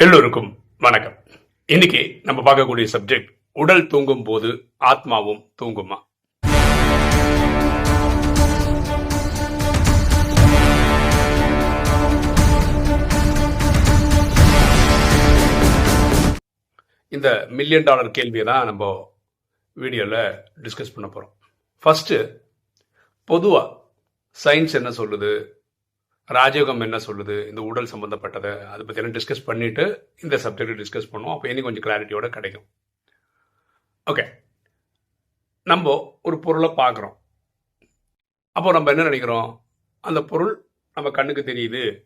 எல்லோருக்கும் வணக்கம். இன்னைக்கு நம்ம பார்க்கக்கூடிய சப்ஜெக்ட் உடல் தூங்கும் போது ஆத்மாவும் தூங்குமா? இந்த மில்லியன் டாலர் கேள்வியை தான் நம்ம வீடியோவில் டிஸ்கஸ் பண்ண போகிறோம் ஃபஸ்ட்டு பொதுவாக சயின்ஸ் என்ன சொல்லுது? ராஜயோகம் என்ன சொல்லுது? இந்த உடல் சம்மந்தப்பட்டதை அதை பற்றியெல்லாம் டிஸ்கஸ் பண்ணிவிட்டு இந்த சப்ஜெக்ட் டிஸ்கஸ் பண்ணுவோம். அப்போ இன்னும் கொஞ்சம் கிளாரிட்டியோட கிடைக்கும். ஓகே நம்ம ஒரு பொருளை பார்க்குறோம். அப்போ நம்ம என்ன நினைக்கிறோம்? அந்த பொருள் நம்ம கண்ணுக்கு தெரியுது.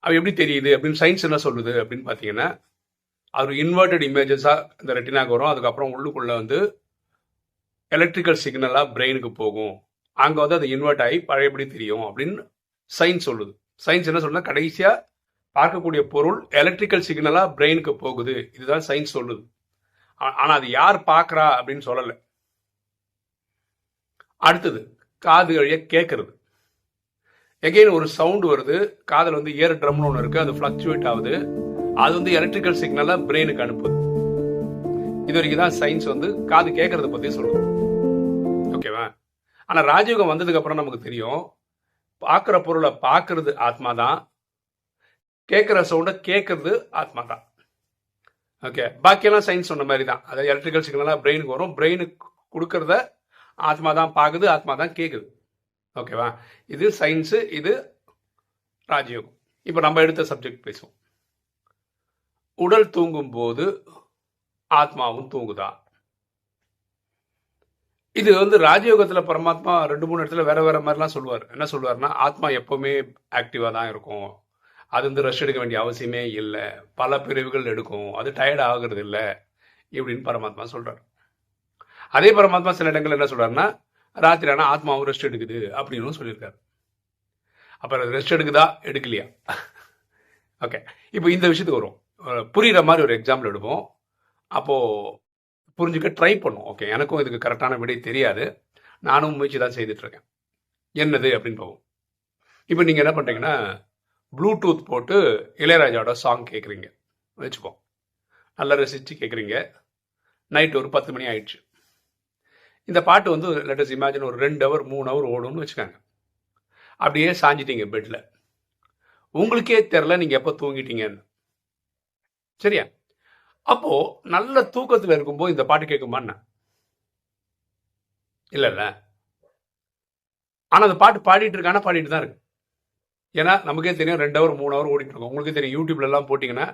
அது எப்படி தெரியுது? அப்படின்னு சயின்ஸ் என்ன சொல்லுது? அப்படின்னு பார்த்தீங்கன்னா அது இன்வெர்டட் இமேஜஸாக இந்த ரெட்டினாக்கு வரும். அதுக்கப்புறம் உள்ளுக்குள்ளே வந்து எலக்ட்ரிக்கல் சிக்னலாக பிரெயினுக்கு போகும். அங்கே வந்து அது இன்வெர்ட் ஆகி பழையபடி தெரியும் அப்படின்னு சயின்ஸ் சொல்லுது. சயின்ஸ் என்ன சொல்லுது கடைசியாக பார்க்கக்கூடிய பொருள் எலக்ட்ரிக்கல் சிக்னலாக பிரெயினுக்கு போகுது. இதுதான் சயின்ஸ் சொல்லுது. ஆனால் அது யார் பார்க்குறா அப்படின்னு சொல்லலை. அடுத்தது காது வழிய கேட்கறது எகெயின் ஒரு சவுண்டு வருது. காதில் வந்து ஏர் ட்ரம்னு ஒன்று இருக்குது அது ஃப்ளக்சுவேட் ஆகுது. அது வந்து எலக்ட்ரிக்கல் சிக்னலாக பிரெயினுக்கு அனுப்புது. இது வரைக்கும் தான் சயின்ஸ் வந்து காது கேட்கறத பற்றி சொல்லுது. ஓகேவா ஆனால் ராஜயோகம் வந்ததுக்கப்புறம் நமக்கு தெரியும் பார்க்குற பொருளை பார்க்கறது ஆத்மா தான் கேட்குற சவுண்டை கேட்கறது ஆத்மா தான் ஓகே பாக்கியெல்லாம் சயின்ஸ் சொன்ன மாதிரி தான் அதாவது எலக்ட்ரிக்கல் சிக்னலாக பிரெயினுக்கு வரும். பிரெயினுக்கு கொடுக்கறத ஆத்மா தான் பார்க்குது ஆத்மா தான் கேட்குது ஓகேவா இது சயின்ஸு இது ராஜயோகம். இப்போ நம்ம எடுத்த சப்ஜெக்ட் பேசுவோம். உடல் தூங்கும் போது ஆத்மாவும் தூங்குதான் இது வந்து ராஜயோகத்தில் பரமாத்மா ரெண்டு மூணு இடத்துல வேற வேற மாதிரிலாம் சொல்லுவார். என்ன சொல்லுவார்னா ஆத்மா எப்பவுமே ஆக்டிவாக தான் இருக்கும். அது வந்து ரெஸ்ட் எடுக்க வேண்டிய அவசியமே இல்லை. பல பிரிவுகள் எடுக்கும். அது டயர்ட் ஆகுறது இல்லை இப்படின்னு பரமாத்மா சொல்றார். அதே பரமாத்மா சில இடங்கள் என்ன சொல்றாருன்னா ராத்திரி ஆனால் ஆத்மாவும் ரெஸ்ட் எடுக்குது அப்படின்னு சொல்லியிருக்காரு. அப்புறம் ரெஸ்ட் எடுக்குதா? எடுக்கலையா? ஓகே இப்போ இந்த விஷயத்துக்கு வரும் புரியுற மாதிரி ஒரு எக்ஸாம்பிள் எடுப்போம். அப்போது புரிஞ்சுக்க ட்ரை பண்ணும். ஓகே எனக்கும் இதுக்கு கரெக்டான விடை தெரியாது. நானும் முயற்சி தான் செய்துட்ருக்கேன் என்னது அப்படின்னு போகும் இப்போ நீங்கள் என்ன பண்ணுறீங்கன்னா ப்ளூடூத் போட்டு இளையராஜாவோட சாங் கேட்குறீங்க வச்சுப்போம் நல்லா ரசித்து கேட்குறீங்க நைட் ஒரு பத்து மணி ஆயிடுச்சு. இந்த பாட்டு வந்து லெட்டஸ் இமேஜின் ஒரு ரெண்டு ஹவர் மூணு ஹவர் ஓடும்னு வச்சுக்கோங்க. அப்படியே சாஞ்சிட்டீங்க பெட்டில் உங்களுக்கே தெரில நீங்கள் எப்போ தூங்கிட்டீங்கன்னு. சரியா? அப்போ நல்ல தூக்கத்தில் இருக்கும்போது இந்த பாட்டு கேட்குமான்னு இல்ல இல்ல. ஆனா அந்த பாட்டு பாடிட்டு இருக்கானா பாடிட்டு தான் இருக்கு. ஏன்னா நமக்கே தெரியும் ரெண்டு ஹவர் மூணு ஹவர் ஓடிட்டு இருக்கோம். உங்களுக்கே தெரியும் யூடியூப்ல எல்லாம் போட்டிங்கன்னா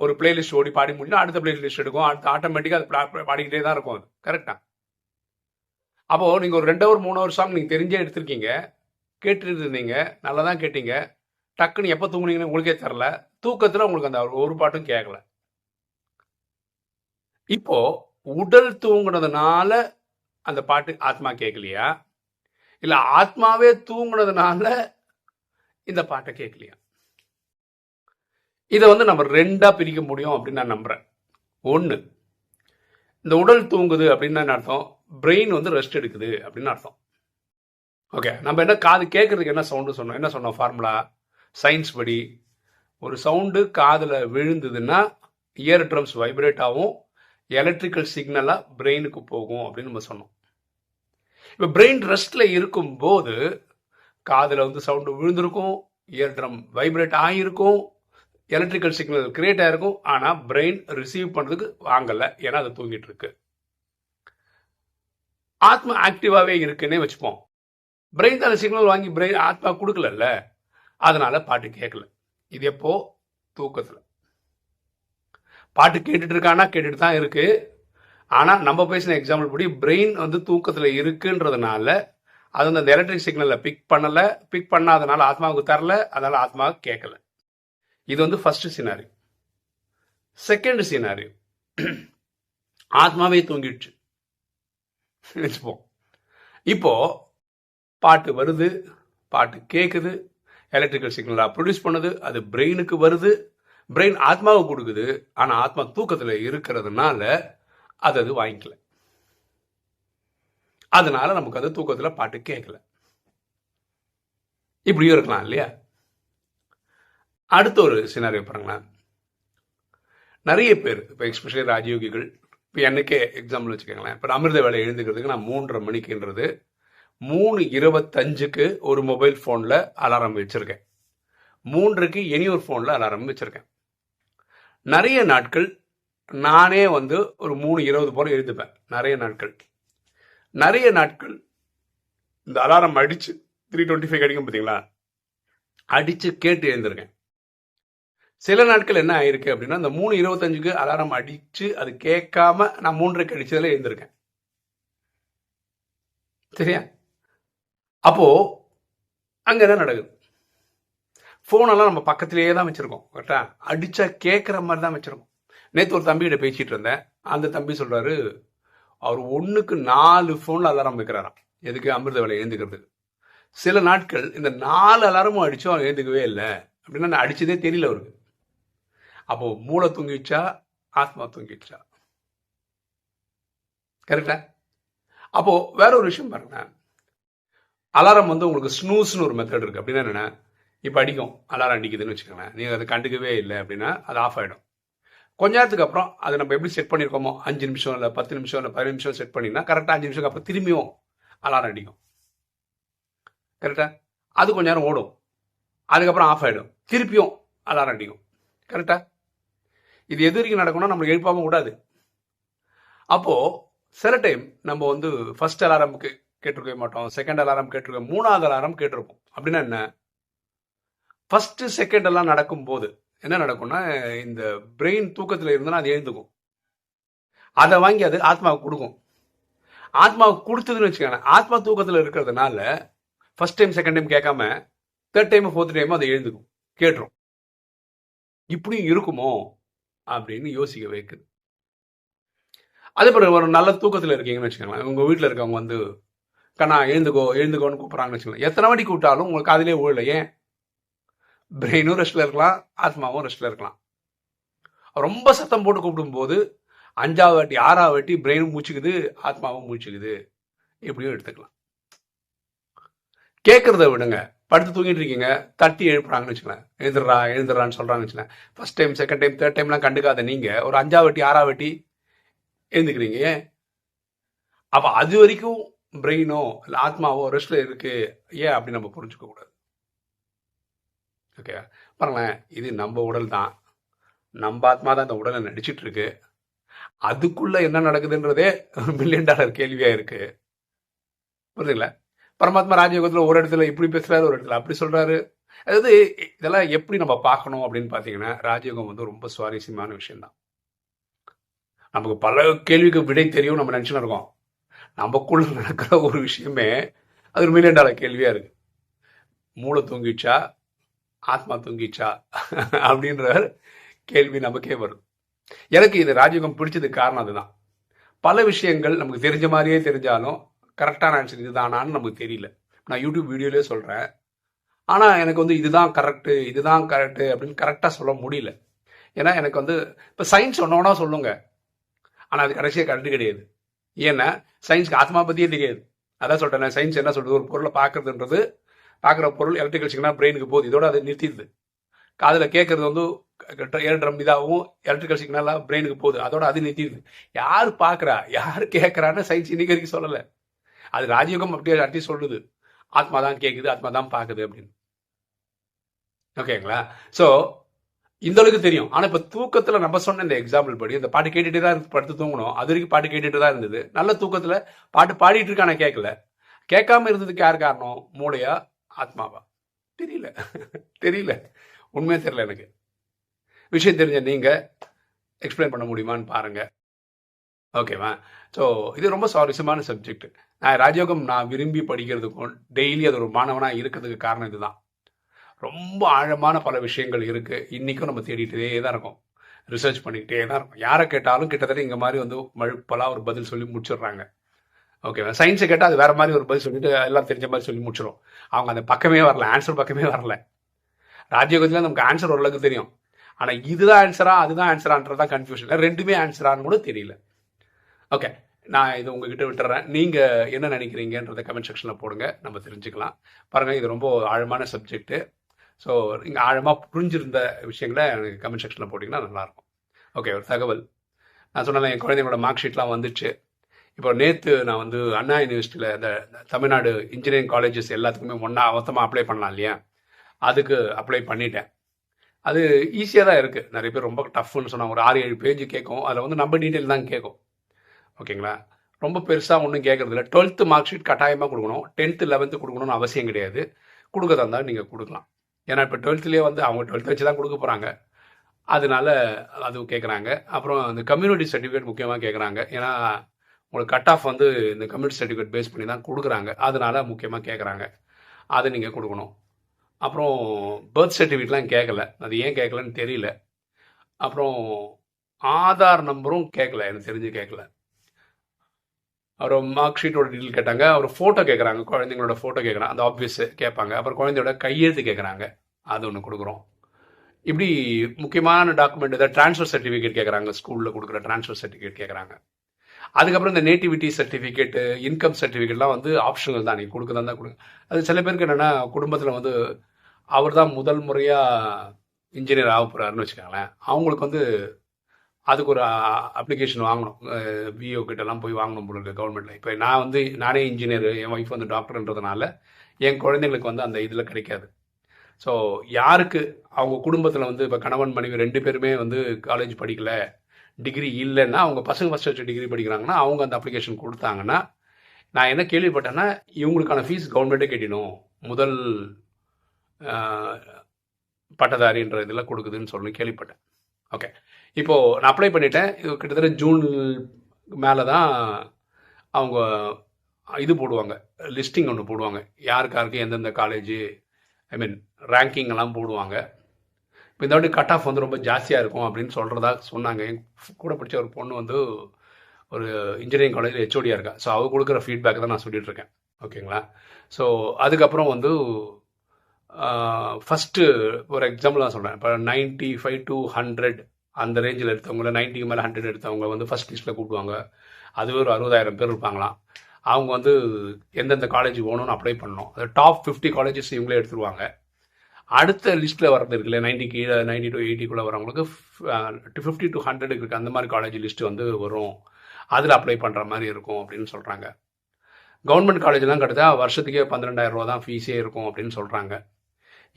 ஒரு பிளேலிஸ்ட் ஓடி பாடி முடிஞ்சா அடுத்த பிளேலிஸ்ட் எடுக்கும். அடுத்த ஆட்டோமேட்டிக்காக அது பாடிக்கிட்டே தான் இருக்கும் அது. கரெக்டா அப்போ நீங்க ஒரு ரெண்டு ஹவர் மூணு ஹவர் சாங் நீங்க தெரிஞ்சே எடுத்திருக்கீங்க கேட்டுட்டு இருந்தீங்க நல்லா தான் கேட்டீங்க. டக்குன்னு எப்போ தூங்குனீங்கன்னு உங்களுக்கே தெரில தூக்கத்தில் உங்களுக்கு அந்த ஒரு பாட்டும் கேட்கல. இப்போ உடல் தூங்குனதுனால அந்த பாட்டு ஆத்மா கேட்கலையா இல்ல ஆத்மாவே தூங்குனதுனால இந்த பாட்டை கேட்கலையா இதை வந்து நம்ம ரெண்டா பிரிக்க முடியும் அப்படின்னு நான் நம்புறேன். ஒன்று இந்த உடல் தூங்குது அப்படின்னு என்ன அர்த்தம்? பிரெயின் வந்து ரெஸ்ட் எடுக்குது அப்படின்னு அர்த்தம். ஓகே நம்ம என்ன காது கேட்கறதுக்கு என்ன சவுண்டு சொன்னோம்? என்ன சொன்னோம்? ஃபார்முலா சயின்ஸ் படி. ஒரு சவுண்டு காதில் விழுந்ததுன்னா இயர் ட்ரம்ஸ் வைப்ரேட் ஆகும். எலக்ட்ரிக்கல் சிக்னலாக பிரெயினுக்கு போகும் அப்படின்னு நம்ம சொன்னோம். இப்போ பிரெயின் ரெஸ்டில் இருக்கும்போது காதில் வந்து சவுண்டு விழுந்திருக்கும் இயர் ட்ரம் வைப்ரேட் ஆகியிருக்கும் எலக்ட்ரிக்கல் சிக்னல் கிரியேட் ஆகிருக்கும் ஆனால் பிரெயின் ரிசீவ் பண்ணுறதுக்கு வாங்கலை ஏன்னா அது தூங்கிட்டு இருக்கு. ஆத்மா ஆக்டிவாகவே இருக்குன்னே வச்சுப்போம். பிரெயின் தான் சிக்னல் வாங்கி பிரெயின் ஆத்மா கொடுக்கலல்ல அதனால் பாட்டு கேட்கல இது எப்போ? தூக்கத்தில். பாட்டு கேட்டுட்டு இருக்கான்னா கேட்டுட்டு தான் இருக்கு. ஆனா நம்ம பேசின எக்ஸாம்பிள் படி பிரெயின் வந்து தூக்கத்துல இருக்குன்றதுனால அது வந்து அந்த எலக்ட்ரிக் சிக்னலை பிக் பண்ணல பிக் பண்ணாதனால ஆத்மாவுக்கு தரல அதனால ஆத்மாவுக்கு கேட்கல. இது வந்து ஃபர்ஸ்ட் சினாரி செகண்ட் சினாரி ஆத்மாவே தூங்கிடுச்சு. வச்சுப்போம். இப்போ பாட்டு வருது பாட்டு கேட்குது எலக்ட்ரிக்கல் சிக்னலாக ப்ரொடியூஸ் பண்ணுது அது பிரெயினுக்கு வருது பிரெயின் ஆத்மாவை கொடுக்குது. ஆனால் ஆத்மா தூக்கத்தில் இருக்கிறதுனால அது அது வாங்கிக்கல. அதனால நமக்கு அது தூக்கத்தில் பாட்டு கேட்கல இப்படியும் இருக்கலாம் இல்லையா? அடுத்த ஒரு சினாரியோ பாருங்களேன். நிறைய பேர் இப்போ எக்ஸ்பெஷலி ராஜயோகிகள் இப்போ எனக்கே எக்ஸாம்பிள் வச்சுக்கோங்களேன். இப்போ அமிர்த வேலை எழுந்துக்கிறதுக்கு நான் மூன்றரை மணிக்குன்றது மூணு இருபத்தஞ்சுக்கு ஒரு மொபைல் ஃபோனில் அலாரம் வச்சுருக்கேன். மூன்றுக்கு இனி ஒரு ஃபோனில் அலாரம் வச்சுருக்கேன். நிறைய நாட்கள் நானே வந்து ஒரு மூணு இருபது போல எழுதுப்பேன் நிறைய நாட்கள். நிறைய நாட்கள் இந்த அலாரம் அடிச்சு த்ரீ டுவெண்ட்டி ஃபைவ் அடிக்கும் பார்த்தீங்களா அடிச்சு கேட்டு எழுந்திருக்கேன். சில நாட்கள் என்ன ஆயிருக்கு அப்படின்னா இந்த மூணு இருபத்தஞ்சுக்கு அலாரம் அடிச்சு அது கேட்காம நான் மூன்றரைக்கு அடிச்சதுல எழுந்திருக்கேன். சரியா? அப்போ அங்க என்ன நடக்குது. ஃபோனெல்லாம் நம்ம பக்கத்திலேயே தான் வச்சுருக்கோம் கரெக்டா அடித்தா கேட்குற மாதிரி தான் வச்சுருக்கோம். நேற்று ஒரு தம்பிகிட்ட பேசிகிட்டு இருந்தேன். அந்த தம்பி சொல்கிறாரு அவர் ஒன்றுக்கு நாலு ஃபோனில் அலாரம் வைக்கிறாராம். எதுக்கு அமிர்த வேலை எழுந்துக்கிறதுக்கு சில நாட்கள் இந்த நாலு அலாரமும் அடித்தோம் அவர் எழுந்துக்கவே இல்லை. அப்படின்னா நான் அடித்ததே தெரியல அவருக்கு. அப்போ மூளை தூங்கிடுச்சா ஆத்மா தூங்கிச்சா கரெக்டா அப்போ வேற ஒரு விஷயம் பாருங்க அலாரம் வந்து உங்களுக்கு ஸ்னூஸ்னு ஒரு மெத்தட் இருக்கு. அப்படின்னா என்னன்னா? இப்போ அடிக்கும். அலாரம் அடிக்குதுன்னு வச்சுக்கோங்களேன். நீங்கள் அதை கண்டுக்கவே இல்லை அப்படின்னா அது ஆஃப் ஆகிடும் கொஞ்ச நேரத்துக்கு அப்புறம் அதை நம்ம எப்படி செட் பண்ணியிருக்கோமோ அஞ்சு நிமிஷம் இல்லை பத்து நிமிஷம் இல்லை பதினஞ்சு நிமிஷம் செட் பண்ணினா கரெக்டாக அஞ்சு நிமிஷம் அப்புறம் திரும்பியும் அலாரம் அடிக்கும். கரெக்டாக அது கொஞ்ச நேரம் ஓடும். அதுக்கப்புறம் ஆஃப் ஆகிடும் திருப்பியும் அலாரம் அடிக்கும். கரெக்டாக இது எது வரைக்கும் நடக்கும்னா நம்மளுக்கு எழுப்பாமல் கூடாது அப்போது சில டைம் நம்ம வந்து ஃபர்ஸ்ட் அலாரமுக்கு கேட்டிருக்கவே மாட்டோம். செகண்ட் அலாரம் கேட்டிருக்கோம். மூணாவது அலாரம் கேட்டிருப்போம். அப்படின்னா என்ன? ஃபஸ்ட்டு செகண்ட் எல்லாம் நடக்கும்போது என்ன நடக்கும்னா இந்த பிரெயின் தூக்கத்தில் இருந்தனா அது எழுந்துக்கும். அதை வாங்கி அது ஆத்மாவுக்கு கொடுக்கும். ஆத்மாவுக்கு கொடுத்ததுன்னு வச்சுக்கோங்க ஆத்மா தூக்கத்தில் இருக்கிறதுனால ஃபர்ஸ்ட் டைம் செகண்ட் டைம் கேட்காம தேர்ட் டைம் ஃபோர்த் டைம் அதை எழுந்துக்கும். கேட்டுரும். இப்படியும் இருக்குமோ அப்படின்னு யோசிக்க வைக்குது. அதே போல ஒரு நல்ல தூக்கத்தில் இருக்கீங்கன்னு வச்சுக்கோங்களேன் உங்கள் வீட்டில் இருக்கவங்க வந்து கண்ணா எழுந்துக்கோ எழுந்துக்கோன்னு கூப்பிட்றாங்கன்னு வச்சுக்கோங்களேன் எத்தனை வாட்டி கூப்பிட்டாலும் உங்களுக்கு அதிலே ஊழல ஏன்? பிரெயினும் ரெஸ்ட்ல இருக்கலாம் ஆத்மாவும் ரெஸ்ட்ல இருக்கலாம். ரொம்ப சத்தம் போட்டு கூப்பிடும்போது அஞ்சாவது வாட்டி ஆறாவது வாட்டி பிரெயினும் மூச்சுக்குது ஆத்மாவும் மூச்சுக்குது. எப்படியும் எடுத்துக்கலாம். கேட்கறத விடுங்க. படுத்து தூங்கிட்டு இருக்கீங்க. தட்டி எழுப்புறாங்கன்னு வச்சுக்கலாம் எழுந்துடுறா எழுந்துடுறான்னு சொல்றாங்கன்னு வச்சுக்கலாம் first time second time third டைம்லாம் கண்டுக்காத நீங்க ஒரு அஞ்சாவது வாட்டி ஆறாவது வாட்டி எழுந்துக்கிறீங்க. ஏன்? அது வரைக்கும் பிரெயினோ இல்லை ஆத்மாவோ ரெஸ்ட்ல இருக்கு. ஏன் அப்படி நம்ம புரிஞ்சுக்க கூடாது? ஓகே பாருங்களேன் இது நம்ம உடல் தான். நம்ம ஆத்மா தான் இந்த உடலை நடிச்சிட்டு இருக்கு. அதுக்குள்ள என்ன நடக்குதுன்றதே மில்லியன் டாலர் கேள்வியா இருக்கு. புரியுதுங்களா பரமாத்மா ராஜயோகத்தில் ஒரு இடத்துல இப்படி பேசுறாரு ஒரு இடத்துல அப்படி சொல்றாரு. அதாவது இதெல்லாம் எப்படி நம்ம பார்க்கணும் அப்படின்னு பார்த்தீங்கன்னா ராஜயோகம் வந்து ரொம்ப சுவாரஸ்யமான விஷயம்தான் நமக்கு பல கேள்விக்கு விடை தெரியும் நம்ம நினைச்சுன்னு இருக்கோம். நமக்குள்ள நடக்கிற ஒரு விஷயமே அது ஒரு மில்லியன் டாலர் கேள்வியா இருக்கு. மூளை தூங்கிச்சா ஆத்மா தூங்கிச்சா? அப்படின்ற கேள்வி நமக்கே வரும். எனக்கு இது ராஜயோகம் பிடிச்சதுக்கு காரணம் அதுதான். பல விஷயங்கள் நமக்கு தெரிஞ்ச மாதிரியே தெரிஞ்சாலும் கரெக்டான ஆன்சர் இதுதானான்னு நமக்கு தெரியல. நான் யூடியூப் வீடியோலேயே சொல்கிறேன் ஆனால் எனக்கு வந்து இதுதான் கரெக்டு இதுதான் கரெக்டு அப்படின்னு கரெக்டாக சொல்ல முடியல. ஏன்னா எனக்கு வந்து இப்போ சயின்ஸ் ஒன்றோனா சொல்லுங்க. ஆனால் அது கடைசியாக கரெக்டு கிடையாது. ஏன்னா சயின்ஸ்க்கு ஆத்மா பற்றியே தெரியாது. அதான் சொல்கிறேன் சயின்ஸ் என்ன சொல்கிறது ஒரு பொருளை பார்க்கறதுன்றது பார்க்குற பொருள் எலக்ட்ரிக்கல் சிக்னல் பிரெயினுக்கு போகுது. இதோட அதை நிறுத்திடுது. காதில் கேட்குறது வந்து ஏர் ட்ரம் இதாகவும் எலக்ட்ரிக்கல் சிக்னலாக பிரெயினுக்கு போகுது. அதோட அது நிறுத்திடுது. யார் பார்க்குறா யார் கேட்குறான்னு சயின்ஸ் இன்னைக்கு வரைக்கும் சொல்லலை. அது ராஜயோகம் அப்படியே அட்டி சொல்லுது. ஆத்மா தான் கேட்குது ஆத்மா தான் பார்க்குது அப்படின்னு. ஓகேங்களா ஸோ இந்த அளவுக்கு தெரியும். ஆனால் இப்போ தூக்கத்தில் நம்ம சொன்ன இந்த எக்ஸாம்பிள் படி இந்த பாட்டு கேட்டுகிட்டே தான் படுத்து தூங்கணும். அது வரைக்கும் பாட்டு கேட்டுட்டு தான் இருந்தது. நல்ல தூக்கத்தில் பாட்டு பாடிட்டு இருக்கான கேட்கல கேட்காம இருந்ததுக்கு யார் காரணம்? மூளையா? ஆத்மாவா? தெரியல. தெரியல. உண்மையாக தெரியல எனக்கு. விஷயம் தெரிஞ்ச நீங்கள் எக்ஸ்பிளைன் பண்ண முடியுமான்னு பாருங்கள் ஓகேவா ஸோ இது ரொம்ப சுவாரஸ்யமான சப்ஜெக்ட் நான் ராஜயோகம் நான் விரும்பி படிக்கிறதுக்கும் டெய்லி அது ஒரு மாணவனாக இருக்கிறதுக்கு காரணம் இதுதான். ரொம்ப ஆழமான பல விஷயங்கள் இருக்குது இன்றைக்கும் நம்ம தேடிட்டே தான் இருக்கும். ரிசர்ச் பண்ணிக்கிட்டே தான் இருக்கும். யாரை கேட்டாலும் கிட்டத்தட்ட இங்கே மாதிரி வந்து மழுப்பலாக ஒரு பதில் சொல்லி முடிச்சிடுறாங்க. ஓகேவா சயின்ஸை கேட்டால் அது வேற மாதிரி ஒரு பதில் சொல்லிட்டு எல்லாம் தெரிஞ்ச மாதிரி சொல்லி முடிச்சிடும் அவங்க அந்த பக்கமே வரல ஆன்சர் பக்கமே வரல. ராஜயோகத்தில் நமக்கு ஆன்சர் ஓரளவுக்கு தெரியும். ஆனால் இதுதான் ஆன்சரா அதுதான் ஆன்சரான்றதான் கன்ஃபியூஷன் ரெண்டுமே ஆன்சரான்னு கூட தெரியல. ஓகே நான் இது உங்ககிட்ட விட்டுறேன். நீங்கள் என்ன நினைக்கிறீங்கன்றத கமெண்ட் செக்ஷனில் போடுங்க. நம்ம தெரிஞ்சுக்கலாம். பாருங்கள் இது ரொம்ப ஆழமான சப்ஜெக்ட்டு ஸோ நீங்கள் ஆழமாக புரிஞ்சிருந்த விஷயங்களை எனக்கு கமெண்ட் செக்ஷனில் போட்டிங்கன்னா நல்லாயிருக்கும் ஓகே ஒரு தகவல். நான் சொன்னேன் என் குழந்தைங்களோட மார்க் ஷீட்லாம் வந்துச்சு. இப்போ நேற்று நான் வந்து அண்ணா யூனிவர்சிட்டியில் இந்த தமிழ்நாடு இன்ஜினியரிங் காலேஜஸ் எல்லாத்துக்குமே ஒன்றா மொத்தமாக அப்ளை பண்ணலாம் இல்லையா? அதுக்கு அப்ளை பண்ணிட்டேன். அது ஈஸியாக தான் இருக்குது நிறைய பேர் ரொம்ப டஃப்னு சொன்னாங்க ஒரு ஆறு ஏழு பேஜ் கேட்கும். அதில் வந்து நம்ம டீட்டெயில் தான் கேட்கும். ஓகேங்களா? ரொம்ப பெருசாக ஒன்றும் கேட்குறதில்ல இல்லை. டுவெல்த்து மார்க் ஷீட் கட்டாயமாக கொடுக்கணும். டென்த்து லெவன்த்து கொடுக்கணும்னு அவசியம் கிடையாது. கொடுக்கறதா இருந்தால் நீங்கள் கொடுக்கலாம். ஏன்னா இப்போ டுவெல்த்துலேயே வந்து அவங்க டுவெல்த்து வச்சு தான் கொடுக்க போகிறாங்க அதனால அது கேட்குறாங்க அப்புறம் அந்த கம்யூனிட்டி சர்டிஃபிகேட் முக்கியமாக கேட்குறாங்க ஏன்னா உங்களுக்கு கட் ஆஃப் வந்து இந்த கம்யூனிட்டி சர்டிஃபிகேட் பேஸ் பண்ணி தான் கொடுக்குறாங்க. அதனால முக்கியமாக கேட்குறாங்க அதை நீங்கள் கொடுக்கணும். அப்புறம் பர்த் சர்டிஃபிகேட்லாம் கேட்கல அது ஏன் கேட்கலன்னு தெரியல. அப்புறம் ஆதார் நம்பரும் கேட்கல எனக்கு தெரிஞ்சு கேட்கல அப்புறம் மார்க் ஷீட்டோட டீட்டெயில் கேட்டாங்க. அவர் ஃபோட்டோ கேட்குறாங்க குழந்தைங்களோட ஃபோட்டோ கேட்குறாங்க அந்த ஆஃபீஸ் கேட்பாங்க. அப்புறம் குழந்தையோட கையெழுத்து கேட்குறாங்க அது ஒன்று கொடுக்குறோம். இப்படி முக்கியமான டாக்குமெண்ட் ஏதாவது ட்ரான்ஸ்ஃபர் சர்டிஃபிகேட் கேட்குறாங்க ஸ்கூலில் கொடுக்குற ட்ரான்ஸ்ஃபர் சர்டிஃபிகேட் கேட்குறாங்க அதுக்கப்புறம் இந்த நேட்டிவிட்டி சர்டிஃபிகேட்டு இன்கம் சர்டிஃபிகேட்லாம் வந்து ஆப்ஷனல் தான். நீங்கள் கொடுக்க தான் கொடுங்க. அது சில பேருக்கு என்னென்னா குடும்பத்தில் வந்து அவர் தான் முதல் முறையாக இன்ஜினியர் ஆக போகிறாருன்னு வச்சுக்கோங்களேன். அவங்களுக்கு வந்து அதுக்கு ஒரு அப்ளிகேஷன் வாங்கணும். விஓ கிட்டலாம் போய் வாங்கணும் போல இருக்கு கவர்மெண்ட்டில் இப்போ நான் வந்து நானே இன்ஜினியர் என் ஒய்ஃப் வந்து டாக்டர்ன்றதுனால என் குழந்தைங்களுக்கு வந்து அந்த இதில் கிடைக்காது. ஸோ யாருக்கு அவங்க குடும்பத்தில் வந்து இப்போ கணவன் மனைவி ரெண்டு பேருமே வந்து காலேஜ் படிக்கலை டிகிரி இல்லைன்னா அவங்க பசங்க ஃபஸ்ட் வச்சு டிகிரி படிக்கிறாங்கன்னா அவங்க அந்த அப்ளிகேஷன் கொடுத்தாங்கன்னா நான் என்ன கேள்விப்பட்டேன்னா இவங்களுக்கான ஃபீஸ் கவர்மெண்ட்டே கட்டிடும். முதல் பட்டதாரின்ற இதில் கொடுக்குதுன்னு சொல்லி கேள்விப்பட்டேன். ஓகே இப்போது நான் அப்ளை பண்ணிட்டேன். இது கிட்டத்தட்ட ஜூன் மேலே தான் அவங்க இது போடுவாங்க. லிஸ்டிங் ஒன்று போடுவாங்க. யாருக்காருக்கு எந்தெந்த காலேஜு ஐ மீன் ரேங்கிங் எல்லாம் போடுவாங்க. இப்போ இந்த வாட்டி கட் ஆஃப் வந்து ரொம்ப ஜாஸ்தியாக இருக்கும் அப்படின்னு சொல்கிறதா சொன்னாங்க. என் கூட படித்த ஒரு பொண்ணு வந்து ஒரு இன்ஜினியரிங் காலேஜில் ஹெச்ஓடியாக இருக்கா. ஸோ அவள் கொடுக்குற ஃபீட்பேக் தான் நான் சொல்லிகிட்டு இருக்கேன். ஓகேங்களா ஸோ அதுக்கப்புறம் வந்து ஃபஸ்ட்டு ஒரு எக்ஸாம்பிள் தான் சொல்கிறேன் இப்போ நைன்ட்டி ஃபைவ் டு ஹண்ட்ரட் அந்த ரேஞ்சில் எடுத்தவங்கள நைன்ட்டிக்கு மேலே ஹண்ட்ரட் எடுத்தவங்க வந்து ஃபஸ்ட் லிஸ்ட்டில் கூப்பிடுவாங்க. அதுவே ஒரு அறுபதாயிரம் பேர் இருப்பாங்களாம். அவங்க வந்து எந்தெந்த காலேஜ் போகணும்னு அப்ளை பண்ணணும். அது டாப் ஃபிஃப்டி காலேஜஸ் இவங்களே எடுத்துருவாங்க. அடுத்த லிஸ்ட்டில் வரது இருக்குல்ல நைன்டி கீழே நைன்டி டு எயிட்டிக்குள்ளே வரவங்களுக்கு ஃபிஃப்டி டு ஹண்ட்ரடுக்கு இருக்குது அந்த மாதிரி காலேஜ் லிஸ்ட்டு வந்து வரும். அதில் அப்ளை பண்ணுற மாதிரி இருக்கும் அப்படின்னு சொல்கிறாங்க கவர்மெண்ட் காலேஜ்லாம் கிட்டத்தட்ட வருஷத்துக்கே பன்னிரெண்டாயிரம் ரூபா தான் ஃபீஸே இருக்கும் அப்படின்னு சொல்கிறாங்க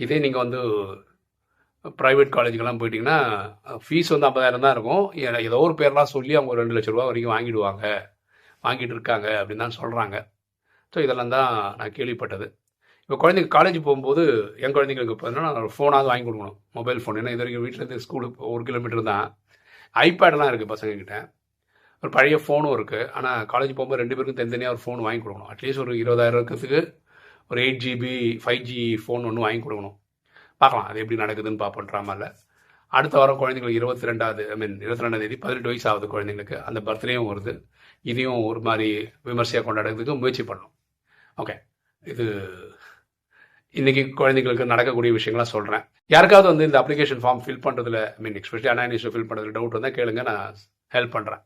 இதே நீங்கள் வந்து ப்ரைவேட் காலேஜுக்கெல்லாம் போயிட்டீங்கன்னா ஃபீஸ் வந்து ஐம்பதாயிரம் தான் இருக்கும். ஏதோ ஒரு பேர்லாம் சொல்லி அவங்க ரெண்டு லட்ச ரூபா வரைக்கும் வாங்கிடுவாங்க. வாங்கிட்டு இருக்காங்க அப்படின்னு தான் சொல்கிறாங்க ஸோ இதெல்லாம் தான் நான் கேள்விப்பட்டது. இப்போ குழந்தைங்க காலேஜ் போகும்போது என் குழந்தைங்களுக்கு பார்த்தீங்கன்னா ஃபோனாவது வாங்கி கொடுக்கணும். மொபைல் ஃபோன் ஏன்னா இது வரைக்கும் வீட்டிலேருந்து ஸ்கூலுக்கு ஒரு கிலோமீட்டர் தான். ஐபேடெலாம் இருக்குது பசங்கக்கிட்ட ஒரு பழைய ஃபோனும் இருக்குது ஆனால் காலேஜ் போகும்போது ரெண்டு பேருக்கும் தனித்தனியாக ஒரு ஃபோன் வாங்கி கொடுக்கணும். அட்லீஸ்ட் ஒரு இருபதாயிரம் இருக்கிறதுக்கு ஒரு eight GB five G phone ஒன்று வாங்கி கொடுக்கணும். பார்க்கலாம். அது எப்படி நடக்குதுன்னு பார்ப்போன்ற மாதிரில. அடுத்த வாரம் குழந்தைங்களுக்கு இருபத்தி ரெண்டாவது ஐ மீன் இருபத்தி ரெண்டாம் தேதி பதினெட்டு வயசு ஆகுது குழந்தைங்களுக்கு. அந்த பர்த்டேயும் வருது. இதையும் ஒரு மாதிரி விமர்சையாக கொண்டாடுறதுக்கு முயற்சி பண்ணணும். ஓகே இது இன்றைக்கி குழந்தைங்களுக்கு நடக்கக்கூடிய விஷயங்களாம் சொல்கிறேன் யாருக்காவது வந்து இந்த அப்ளிகேஷன் ஃபார்ம் ஃபில் பண்ணுறதுல ஐ மீன் எக்ஸ்பெஷலி அனானிஸில் ஃபில் பண்ணுறதுல டவுட் வந்தால் கேளுங்க நான் ஹெல்ப் பண்ணுறேன்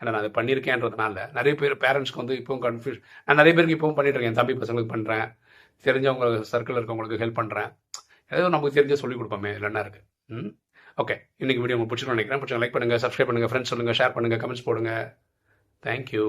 ஏன்னா நான் அதை பண்ணியிருக்கேன்றதுனால நிறைய பேர் பேரண்ட்ஸ்க்கு வந்து இப்போவும் கன்ஃபியூஸ் நான் நிறைய பேருக்கு இப்போவும் பண்ணிட்டு இருக்கேன். தம்பி பசங்களுக்கு பண்ணுறேன் தெரிஞ்சவங்க சர்க்கிள் இருக்கவங்களுக்கு ஹெல்ப் பண்ணுறேன் ஏதோ நமக்கு தெரிஞ்ச சொல்லிக் கொடுப்போமே இல்லைன்னா இருக்குது ம்? ஓகே இன்றைக்கி வீடியோ உங்களுக்கு பிடிச்சிருன்னு நினைக்கிறேன். பிடிச்சா லைக் பண்ணுங்கள் சப்ஸ்கிரைப் பண்ணுங்கள் ஃப்ரெண்ட்ஸ் சொல்லுங்கள் ஷேர் பண்ணுங்கள் கமெண்ட்ஸ் போடுங்க. தேங்க்யூ